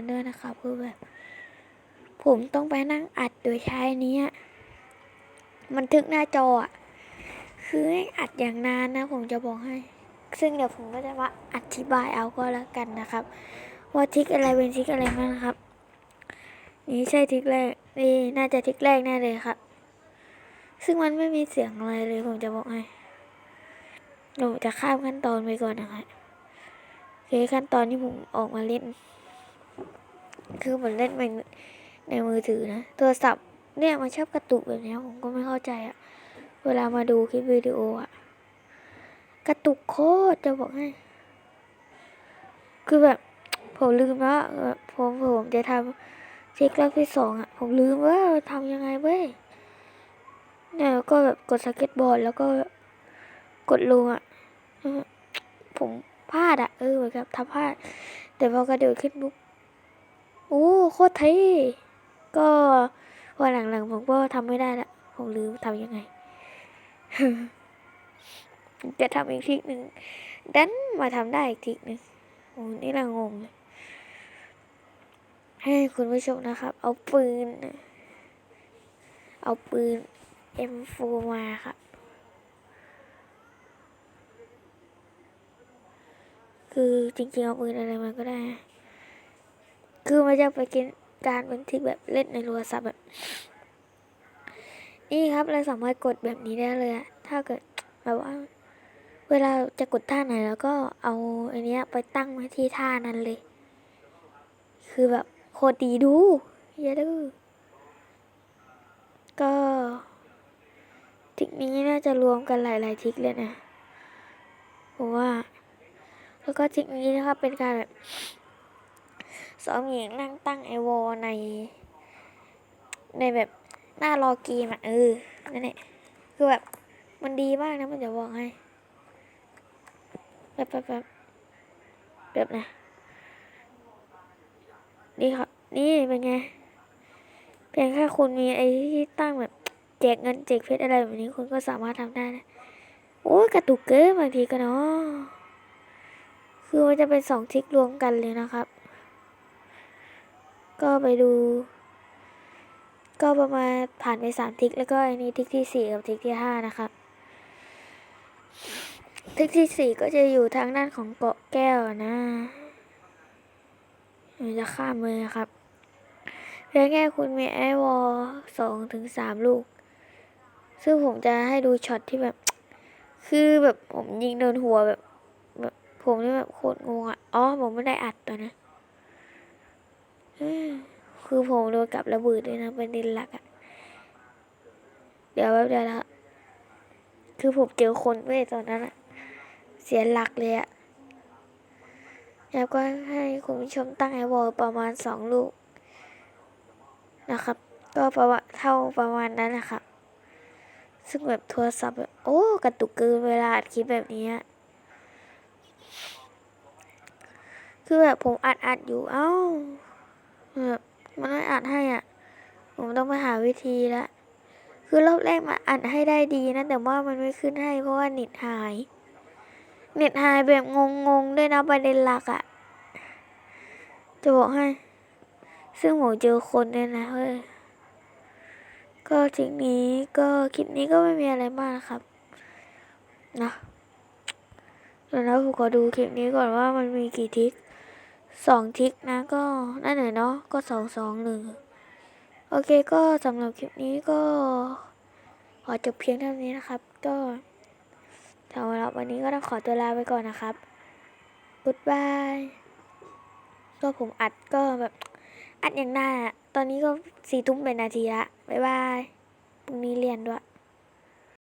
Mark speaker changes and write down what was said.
Speaker 1: กันด้วยนะครับคือแบบ ผมต้องไปนั่งอัดโดยใช้นี้มันทึกหน้าจออะคืออัดอย่างนานนะ ผมจะบอกให้ ซึ่งเดี๋ยวผมก็จะมาอธิบายเอาก็แล้วกันนะครับ ว่าทิกอะไรเป็นทิกอะไรบ้างนะครับ นี่ใช่ทิกแรกนี่น่าจะทิกแรกแน่เลยครับ ซึ่งมันไม่มีเสียงอะไรเลยผมจะบอกให้เราจะข้ามขั้นตอนไปก่อนนะครับโอเคขั้นตอนที่ผมออกมาเล่น คือเหมือนเล่นในในมือถือนะโทรศัพท์เนี่ยมันชอบกระตุกแบบนี้ผมก็ไม่เข้าใจอะเวลามาดูคลิปวิดีโออะกระตุกโคตรจะบอกให้ คือแบบผมลืมว่าผมผมจะทำเช็ครอบที่สองอะผมลืมว่าทำยังไงเว้ยเนี่ยก็แบบกดสเก็ตบอร์ดแล้วก็กดลงอะผมพลาดอะเออเหมือนกับทำพลาดแต่พอกระโดดขึ้นปุ๊บ โอ้โคตรเท่ก็วันหลังๆผมก็ทำไม่ได้ละ ผมลืมทำยังไง จะทำอีกทริกหนึ่งดันมาทำได้อีกทริกหนึ่งโอ้นี่ละงงเลยให้คุณผู้ชมนะครับ เอาปืน เอาปืน M4 มาครับ คือจริงๆเอาปืนอะไรมาก็ได้ คือมันจะไปกินการบันทึกแบบเล่นในโทรศัพท์แบบ นี่ครับเราสามารถกดแบบนี้ได้เลยอะถ้าเกิดแบบว่า เวลาจะกดท่าไหนแล้วก็เอาอันเนี้ยไปตั้งไว้ที่ท่านั้นเลย คือแบบโคตรดีดูอย่าดื้อก็ทริกนี้น่าจะรวมกันหลาย ๆทริกเลยนะผมว่า แล้วก็ทริกนี้นะครับเป็นการแบบ สองหญิงนั่งตั้งไอวอลใน ในแบบหน้ารอเกมอะเออ นั่นแหละ คือแบบ มันดีมากนะ มันจะบอกให้แบบแบบแบบแบบนะ นี่ครับ นี่เป็นไง เพียงแค่คุณมีไอ้ที่ตั้งแบบแจกเงินแจกเพชรอะไรแบบนี้คุณก็สามารถทำได้นะ โอ้กระตุกเกินบางทีก็เนาะคือมันจะเป็นสองทิกรวมกันเลยนะครับ ก็ไปดู ก็ประมาณผ่านไปสามทิกแล้วก็อันนี้ทิกที่สี่กับทิกที่ห้านะครับทิกที่สี่ก็จะอยู่ทางด้านของเกาะแก้วนะมันจะข้ามเลยครับเพียงแค่คุณมีไอวอลสองถึงสามลูก ซึ่งผมจะให้ดูช็อตที่แบบ คือแบบผมยิงโดนหัวแบบแบบผมนี่แบบโคตรงงอะ อ๋อ ผมไม่ได้อัดตัวนะ คือผมโดนกับระเบิดเลยนะเป็นดินหลักอะเดี๋ยวแป๊บเดียวนะคือผมเจอคนเว้ยตอนนั้นอะเสียหลักเลยอะแล้วก็ให้คุณผู้ชมตั้งไอวอลประมาณสองลูกนะครับ ก็ประมาณเท่าประมาณนั้นนะครับซึ่งแบบโทรศัพท์แบบโอ้กระตุกเกินเวลาอัดคลิปแบบนี้คือแบบผมอัดอัดอยู่ เอ้า แบบมันไม่อัดให้อะ ผมต้องไปหาวิธีละ คือรอบแรกมาอัดให้ได้ดีนะ แต่ว่ามันไม่ขึ้นให้เพราะว่าเน็ตหาย เน็ตหายแบบงงๆด้วยนะประเด็นหลักอะ จะบอกให้ ซึ่งผมเจอคนเนี่ยนะเฮ้ย ก็ทริกนี้ก็คลิปนี้ก็ไม่มีอะไรมากนะครับนะเดี๋ยวนะผมขอดูคลิปนี้ก่อนว่ามันมีกี่ทิก สองทิกนะก็นั่นแหละเนาะก็สองสองหนึ่งโอเคก็สำหรับคลิปนี้ก็ ขอจบเพียงเท่านี้นะครับ ก็สำหรับวันนี้ก็ต้องขอตัวลาไปก่อนนะครับ goodbye ก็ผมอัดก็แบบอัดอย่างหน่าตอนนี้ก็สี่ทุ่มเป็นนาทีละบ๊ายบายพรุ่งนี้เรียนด้วย